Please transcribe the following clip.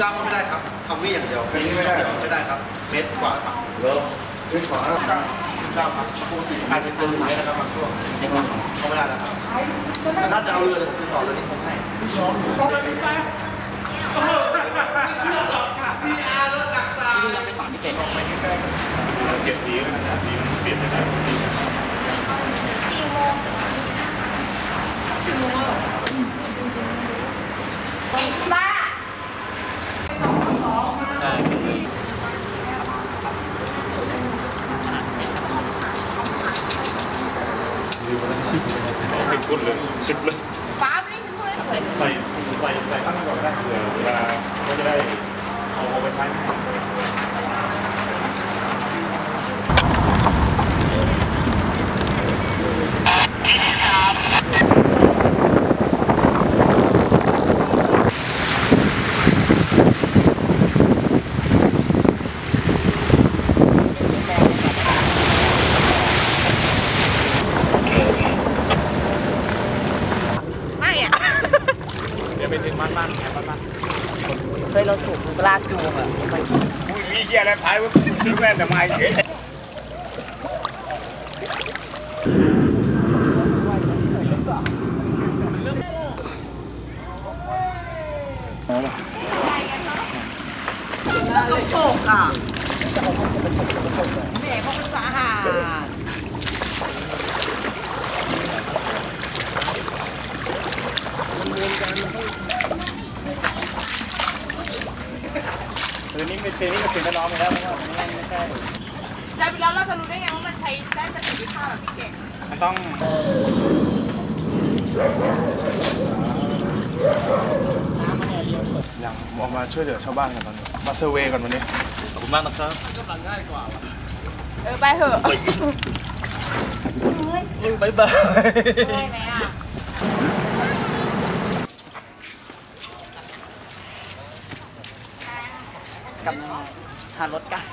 ก้าวก็ไม่ได้ครับทำวิ่งอย่างเดียวเป็นไม่ได้เหรอ ไม่ได้ครับ เมตรกว่าครับเลิกขึ้นขวาเก้าครับปกติการเป็นตัวหนึ่งเมตรนะครับบางช่วงเขาไม่ได้แล้วครับแต่ถ้าจะเอาเรือเดี๋ยวผมติดต่อเรือนี้ผมให้เชื่อหรอกพี่อาร์แล้วตักตาเจ็ดสีนะครับสีเปลี่ยนไปได้สี่โมงสี่โมงเหรอไอ้บ้า เป็นชุดเลยสิบเลย ป้าไม่ได้ช่วย ใส่ใส่ใส่ใส่ตั้งก่อนได้เผื่อเวลาก็จะได้เอาเอาไปใช้ ไม่อะ เดี๋ยวไปถึง บ้านบ้านแอบบ้านบ้าเคยเราถูกลากจูงอะไปมีเกียอะไรพายว่าสิบแม่แต่ไม่ก๋ต้องโฉกอะแม่พวกมันสาหัส นี้เป็นนนี้เป็นคืนน้องไปแล้วเพราะว่าไม่ไม่ใช่แล้วแล้วเราจะรู้ได้ไงว่ามันใช้ได้ประสิทธิภาพแบบพี่เก่งมันต้องอยังออกมาช่วยเหลือชาวบ้านกันตอนนี้มาเซอร์เวย์ก่อนวันนี้ขอบคุณมากนะครับง่ายกว่าเออไปเถอะบายบายได้ไหมอะ กับหารถกัน